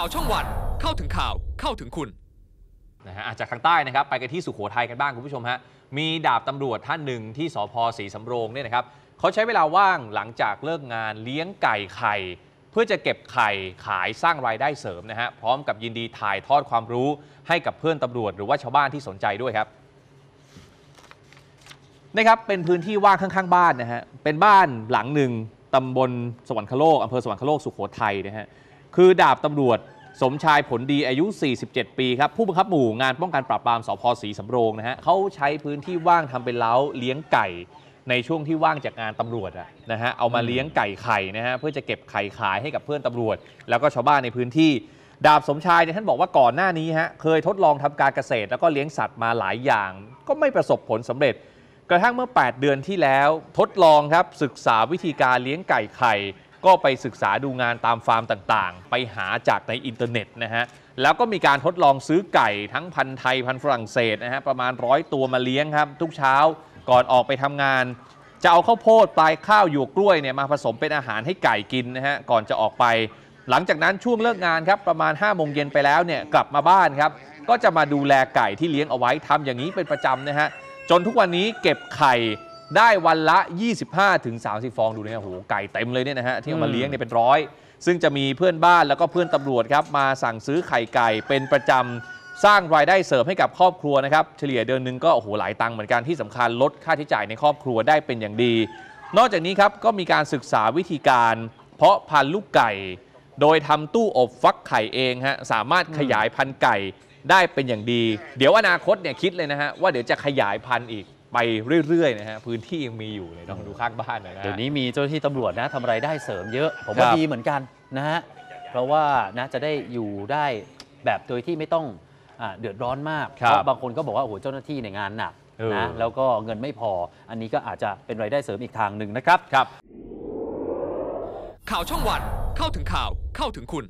ข่าวช่องวัน เข้าถึงข่าวเข้าถึงคุณนะฮะจากทางใต้นะครับไปกันที่สุโขทัยกันบ้างคุณผู้ชมฮะมีดาบตำรวจท่านหนึ่งที่สพศรีสำโรงเนี่ยนะครับเขาใช้เวลาว่างหลังจากเลิกงานเลี้ยงไก่ไข่ เพื่อจะเก็บไข่ขายสร้างรายได้เสริมนะฮะพร้อมกับยินดีถ่ายทอดความรู้ให้กับเพื่อนตำรวจหรือว่าชาวบ้านที่สนใจด้วยครับนะครับเป็นพื้นที่ว่างข้างๆ บ้านนะฮะเป็นบ้านหลังหนึ่งตำบลสวรรคโลกอำเภอสวรรคโลกสุโขทัยนะฮะ คือดาบตำรวจสมชายผลดีอายุ 47 ปีครับผู้บังคับหมู่งานป้องกันปราบปรามสพศรีสำโรงนะฮะเขาใช้พื้นที่ว่างทำเป็นเล้าเลี้ยงไก่ ในช่วงที่ว่างจากงานตำรวจนะฮะเอามาเลี้ยงไก่ไข่นะฮะเพื่อจะเก็บไข่ขายให้กับเพื่อนตำรวจ แล้วก็ชาวบ้านในพื้นที่ ดาบสมชายเนี่ยท่านบอกว่าก่อนหน้านี้ฮะเคยทดลองทำการเกษตร แล้วก็เลี้ยงสัตว์มาหลายอย่าง ก็ไม่ประสบผลสำเร็จ กระทั่งเมื่อ 8 เดือนที่แล้ว ทดลองครับศึกษาวิธีการเลี้ยงไก่ไข่ ก็ไปศึกษาดูงานตามฟาร์มต่างๆ ไปหาจากในอินเทอร์เน็ตนะฮะ แล้วก็มีการทดลองซื้อไก่ทั้งพันธุ์ไทยพันธุ์ฝรั่งเศสนะฮะประมาณร้อยตัวมาเลี้ยงครับ ทุกเช้าก่อนออกไปทำงาน จะเอาข้าวโพดปลายข้าวหยวกกล้วยเนี่ยมาผสมเป็นอาหารให้ไก่กินนะฮะก่อนจะออกไป หลังจากนั้นช่วงเลิกงานครับประมาณ5้าโมงเย็นไปแล้วเนี่ยกลับมาบ้านครับก็จะมาดูแลไก่ที่เลี้ยงเอาไว้ทำอย่างนี้เป็นประจำนะฮะจนทุกวันนี้เก็บไข่ ได้วันละ 25ถึง30 ฟองดูเนี่ยโอ้โหไก่เต็มเลยเนี่ยนะฮะที่เอามาเลี้ยงเนี่ยเป็นร้อย ซึ่งจะมีเพื่อนบ้านแล้วก็เพื่อนตำรวจครับมาสั่งซื้อไข่ไก่เป็นประจำสร้างรายได้เสริมให้กับครอบครัวนะครับเฉลี่ยเดือนหนึงก็โอ้โหหลายตังค์เหมือนกันที่สำคัญลดค่าใช้จ่ายในครอบครัวได้เป็นอย่างดี นอกจากนี้ครับก็มีการศึกษาวิธีการ เพาะพันธุ์ลูกไก่ โดยทำตู้อบฟักไข่เองฮะสามารถขยายพันธุ์ไก่ได้เป็นอย่างดี เดี๋ยวอนาคตเนี่ยคิดเลยนะฮะว่าเดี๋ยวจะขยายพันธุ์อีก ไปเรื่อยๆนะฮะพื้นที่ยังมีอยู่เลยลองดูข้างบ้านหน่อยนะฮะ เดี๋ยวนี้มีเจ้าหน้าที่ตำรวจนะทำรายได้เสริมเยอะ ผมว่าครับดีเหมือนกันนะฮะเพราะว่านะจะได้อยู่ได้แบบโดยที่ไม่ต้องอาเดือดร้อนมากครับเพราะบางคนก็บอกว่าโอ้โหเจ้าหน้าที่ในยงานหนักเออ นะแล้วก็เงินไม่พอ อันนี้ก็อาจจะเป็นรายได้เสริมอีกทางหนึ่งนะครับ ครับ ข่าวช่องวันเข้าถึงข่าวเข้าถึงคุณ